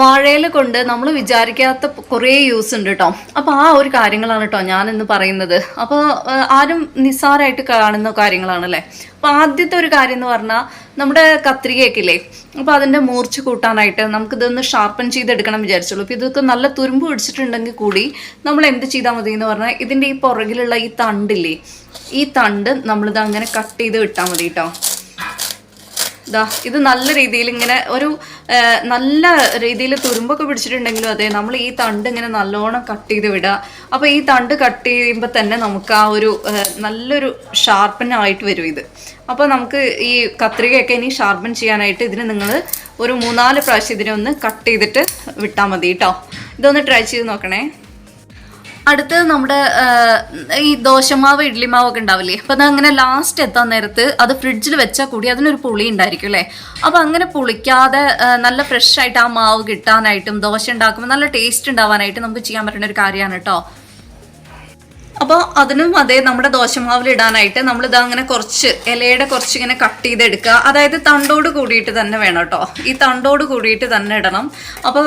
വാഴയില കൊണ്ട് നമ്മൾ വിചാരിക്കാത്ത കുറേ യൂസ് ഉണ്ട് കേട്ടോ അപ്പോൾ ആ ഒരു കാര്യങ്ങളാണ് കേട്ടോ ഞാൻ ഇന്ന് പറയുന്നത് അപ്പോൾ ആരും നിസ്സാരമായിട്ട് കാണുന്ന കാര്യങ്ങളാണല്ലേ? അപ്പോൾ ആദ്യത്തെ ഒരു കാര്യം എന്ന് പറഞ്ഞാൽ നമ്മുടെ കത്രികയൊക്കെ ഇല്ലേ അപ്പോൾ അതിന്റെ മൂർച്ച കൂട്ടാനായിട്ട് നമുക്കിതൊന്ന് ഷാർപ്പൻ ചെയ്തെടുക്കണം വിചാരിച്ചുള്ളൂ. അപ്പോൾ ഇതൊക്കെ നല്ല തുരുമ്പ് പിടിച്ചിട്ടുണ്ടെങ്കിൽ കൂടി നമ്മൾ എന്ത് ചെയ്താൽ മതി എന്ന് പറഞ്ഞാൽ ഇതിന്റെ ഈ പുറകിലുള്ള ഈ തണ്ടില്ലേ? ഈ തണ്ട് നമ്മളിത് അങ്ങനെ കട്ട് ചെയ്ത് വിട്ടാൽ മതി കേട്ടോ ദാ ഇത് നല്ല രീതിയിൽ ഇങ്ങനെ ഒരു നല്ല രീതിയിൽ തുരുമ്പൊക്കെ പിടിച്ചിട്ടുണ്ടെങ്കിലും അതെ നമ്മൾ ഈ തണ്ട് ഇങ്ങനെ നല്ലോണം കട്ട് ചെയ്ത് വിടുക അപ്പോൾ ഈ തണ്ട് കട്ട് ചെയ്യുമ്പോൾ തന്നെ നമുക്ക് ആ ഒരു നല്ലൊരു ഷാർപ്പൻ ആയിട്ട് വരും ഇത്. അപ്പോൾ നമുക്ക് ഈ കത്രികയൊക്കെ ഇനി ഷാർപ്പൻ ചെയ്യാനായിട്ട് ഇതിന് നിങ്ങൾ ഒരു മൂന്നാൽ പ്രാവശ്യം ഇതിനെ ഒന്ന് കട്ട് ചെയ്തിട്ട് വിട്ടാൽ മതി കേട്ടോ. ഇതൊന്ന് ട്രൈ ചെയ്ത് നോക്കണേ. അടുത്തത് നമ്മുടെ ഈ ദോശമാവ് ഇഡ്ലിമാവ് ഒക്കെ ഉണ്ടാവില്ലേ? അപ്പം അങ്ങനെ ലാസ്റ്റ് എത്താൻ നേരത്ത് അത് ഫ്രിഡ്ജിൽ വെച്ചാൽ കൂടി അതിനൊരു പുളി ഉണ്ടായിരിക്കും അല്ലേ? അപ്പം അങ്ങനെ പുളിക്കാതെ നല്ല ഫ്രഷ് ആയിട്ട് ആ മാവ് കിട്ടാനായിട്ടും ദോശ ഉണ്ടാക്കുമ്പോൾ നല്ല ടേസ്റ്റ് ഉണ്ടാവാനായിട്ടും നമുക്ക് ചെയ്യാൻ പറ്റുന്ന ഒരു കാര്യമാണ് കേട്ടോ അപ്പോൾ അതിനും അതേ നമ്മുടെ ദോശമാവിൽ ഇടാനായിട്ട് നമ്മൾ ഇത് അങ്ങനെ കുറച്ച് ഇലയുടെ കുറച്ച് ഇങ്ങനെ കട്ട് ചെയ്തെടുക്കുക. അതായത് തണ്ടോട് കൂടിയിട്ട് തന്നെ വേണം കേട്ടോ ഈ തണ്ടോട് കൂടിയിട്ട് തന്നെ ഇടണം. അപ്പോൾ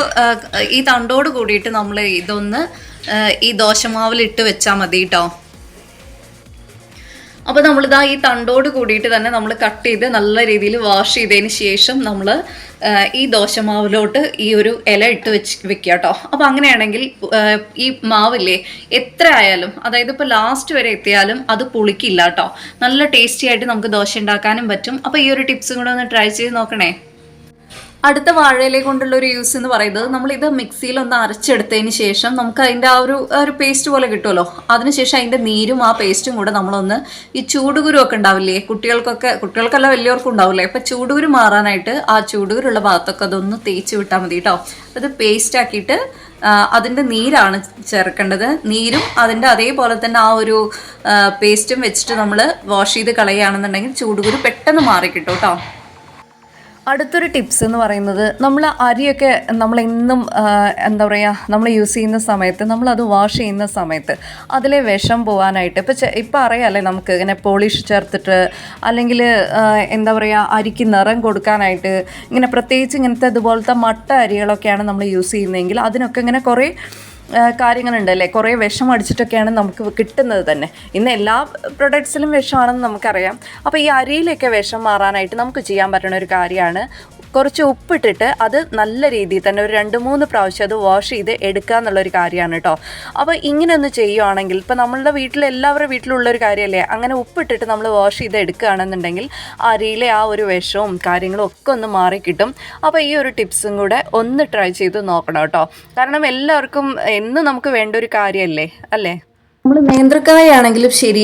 ഈ തണ്ടോട് കൂടിയിട്ട് നമ്മൾ ഇതൊന്ന് ഈ ദോശമാവിൽ ഇട്ട് വെച്ചാൽ മതി കേട്ടോ അപ്പോൾ നമ്മളിതാ ഈ തണ്ടോട് കൂടിയിട്ട് തന്നെ നമ്മൾ കട്ട് ചെയ്ത് നല്ല രീതിയിൽ വാഷ് ചെയ്തതിന് ശേഷം നമ്മൾ ഈ ദോശമാവിലോട്ട് ഈ ഒരു ഇല ഇട്ട് വെച്ച് വെക്കുക കേട്ടോ അപ്പോൾ അങ്ങനെയാണെങ്കിൽ ഈ മാവില്ലേ എത്ര ആയാലും അതായത് ഇപ്പോൾ ലാസ്റ്റ് വരെ എത്തിയാലും അത് പുളിക്കില്ല കേട്ടോ നല്ല ടേസ്റ്റി ആയിട്ട് നമുക്ക് ദോശ ഉണ്ടാക്കാനും പറ്റും. അപ്പോൾ ഈ ഒരു ടിപ്സും കൂടെ ഒന്ന് ട്രൈ ചെയ്ത് നോക്കണേ. അടുത്ത വാഴയില കൊണ്ടുള്ള ഒരു യൂസ് എന്ന് പറയുന്നത് നമ്മൾ ഇത് മിക്സിയിൽ ഒന്ന് അരച്ചെടുത്തതിന് ശേഷം നമുക്ക് അതിന്റെ ആ ഒരു ഒരു പേസ്റ്റ് പോലെ കിട്ടുമല്ലോ. അതിനുശേഷം അതിന്റെ നീരും ആ പേസ്റ്റും കൂടെ നമ്മളൊന്ന് ഈ ചൂടുകുരു ഒക്കെ ഉണ്ടാവില്ലേ? കുട്ടികൾക്കൊക്കെ കുട്ടികൾക്കല്ല വലിയവർക്കും ഉണ്ടാവില്ലേ? അപ്പം ചൂടുകുരു മാറാനായിട്ട് ആ ചൂടുകുരുള്ള ഭാഗത്തൊക്കെ അതൊന്ന് തേച്ച് വിട്ടാൽ മതി കേട്ടോ അത് പേസ്റ്റ് ആക്കിയിട്ട് അതിന്റെ നീരാണ് ചേർക്കേണ്ടത്. നീരും അതിന്റെ അതേപോലെ തന്നെ ആ ഒരു പേസ്റ്റും വെച്ചിട്ട് നമ്മൾ വാഷ് ചെയ്ത് കളയുകയാണെന്നുണ്ടെങ്കിൽ ചൂടുകുരു പെട്ടെന്ന് മാറി കേട്ടോ അടുത്തൊരു ടിപ്സ് എന്ന് പറയുന്നത് നമ്മൾ അരിയൊക്കെ നമ്മൾ എന്നും എന്താ പറയുക നമ്മൾ യൂസ് ചെയ്യുന്ന സമയത്ത് നമ്മളത് വാഷ് ചെയ്യുന്ന സമയത്ത് അതിലെ വിഷം പോകാനായിട്ട് ഇപ്പോൾ ഇപ്പം അറിയാമല്ലേ നമുക്ക് ഇങ്ങനെ പോളിഷ് ചേർത്തിട്ട് അല്ലെങ്കിൽ എന്താ പറയുക അരിക്ക് നിറം കൊടുക്കാനായിട്ട് ഇങ്ങനെ പ്രത്യേകിച്ച് ഇങ്ങനത്തെ ഇതുപോലത്തെ മട്ട അരികളൊക്കെയാണ് നമ്മൾ യൂസ് ചെയ്യുന്നതെങ്കിൽ അതിനൊക്കെ ഇങ്ങനെ കുറേ കാര്യങ്ങളുണ്ടല്ലേ? കുറേ വിഷം അടിച്ചിട്ടൊക്കെയാണ് നമുക്ക് കിട്ടുന്നത് തന്നെ. ഇന്ന് എല്ലാ പ്രൊഡക്ട്സിലും വിഷമാണെന്ന് നമുക്കറിയാം. അപ്പോൾ ഈ അരിയിലൊക്കെ വിഷം മാറാനായിട്ട് നമുക്ക് ചെയ്യാൻ പറ്റുന്ന ഒരു കാര്യമാണ് കുറച്ച് ഉപ്പിട്ടിട്ട് അത് നല്ല രീതിയിൽ തന്നെ ഒരു രണ്ട് മൂന്ന് പ്രാവശ്യം അത് വാഷ് ചെയ്ത് എടുക്കുക എന്നുള്ളൊരു കാര്യമാണ് കേട്ടോ. അപ്പോൾ ഇങ്ങനെ ഒന്ന് ചെയ്യുവാണെങ്കിൽ ഇപ്പോൾ നമ്മളുടെ വീട്ടിൽ എല്ലാവരുടെ വീട്ടിലുള്ള ഒരു കാര്യമല്ലേ? അങ്ങനെ ഉപ്പിട്ടിട്ട് നമ്മൾ വാഷ് ചെയ്ത് എടുക്കുകയാണെന്നുണ്ടെങ്കിൽ അരിയിലെ ആ ഒരു വിഷവും കാര്യങ്ങളും ഒക്കെ ഒന്ന് മാറിക്കിട്ടും അപ്പോൾ ഈ ഒരു ടിപ്സും കൂടെ ഒന്ന് ട്രൈ ചെയ്ത് നോക്കണം കേട്ടോ. കാരണം എല്ലാവർക്കും എന്നും നമുക്ക് വേണ്ട ഒരു കാര്യമല്ലേ? അല്ലേ? നമ്മൾ നേന്ത്രക്കായ ആണെങ്കിലും ശരി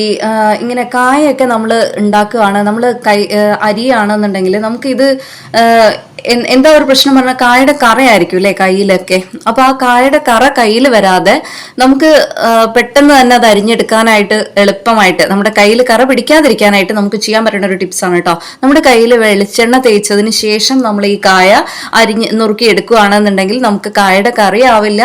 ഇങ്ങനെ കായൊക്കെ നമ്മൾ ഉണ്ടാക്കുകയാണ്. നമ്മൾ കൈ അരിയാണെന്നുണ്ടെങ്കിൽ നമുക്കിത് എന്താ ഒരു പ്രശ്നം പറഞ്ഞാൽ കായയുടെ കറയായിരിക്കും അല്ലേ കയ്യിലൊക്കെ? അപ്പൊ ആ കായയുടെ കറ കയ്യിൽ വരാതെ നമുക്ക് പെട്ടെന്ന് തന്നെ അത് അരിഞ്ഞെടുക്കാനായിട്ട് എളുപ്പമായിട്ട് നമ്മുടെ കയ്യിൽ കറ പിടിക്കാതിരിക്കാനായിട്ട് നമുക്ക് ചെയ്യാൻ പറ്റുന്ന ഒരു ടിപ്സാണ് കേട്ടോ. നമ്മുടെ കയ്യിൽ വെളിച്ചെണ്ണ തേച്ചതിന് ശേഷം നമ്മൾ ഈ കായ അരിഞ്ഞ് നുറുക്കി എടുക്കുകയാണെന്നുണ്ടെങ്കിൽ നമുക്ക് കായയുടെ കറി ആവില്ല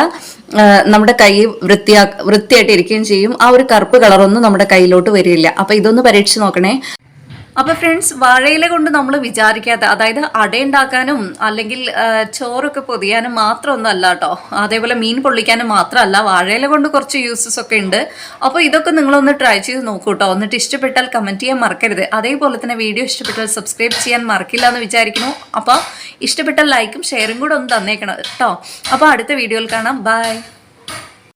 നമ്മുടെ കൈ വൃത്തിയാ വൃത്തിയായിട്ട് ഇരിക്കുകയും ചെയ്യും. ആ ഒരു കറുപ്പ് കളറൊന്നും നമ്മുടെ കയ്യിലോട്ട് വരില്ല. അപ്പൊ ഇതൊന്ന് പരീക്ഷിച്ച് നോക്കണേ. അപ്പൊ ഫ്രണ്ട്സ് വാഴയില കൊണ്ട് നമ്മൾ വിചാരിക്കാത്ത അതായത് അടയുണ്ടാക്കാനും അല്ലെങ്കിൽ ചോറൊക്കെ പൊതിയാനും മാത്രമൊന്നും അല്ല കേട്ടോ അതേപോലെ മീൻ പൊള്ളിക്കാനും മാത്രമല്ല വാഴയില കൊണ്ട് കുറച്ച് യൂസസ് ഒക്കെ ഉണ്ട്. അപ്പോൾ ഇതൊക്കെ നിങ്ങളൊന്ന് ട്രൈ ചെയ്ത് നോക്കൂ കേട്ടോ എന്നിട്ട് ഇഷ്ടപ്പെട്ടാൽ കമന്റ് ചെയ്യാൻ മറക്കരുത്. അതേപോലെ തന്നെ വീഡിയോ ഇഷ്ടപ്പെട്ടാൽ സബ്സ്ക്രൈബ് ചെയ്യാൻ മറക്കില്ല എന്ന് വിചാരിക്കുന്നു. അപ്പോൾ ഇഷ്ടപ്പെട്ട ലൈക്കും ഷെയറും കൂടെ ഒന്ന് തന്നേക്കണം കേട്ടോ അപ്പോൾ അടുത്ത വീഡിയോയിൽ കാണാം. ബൈ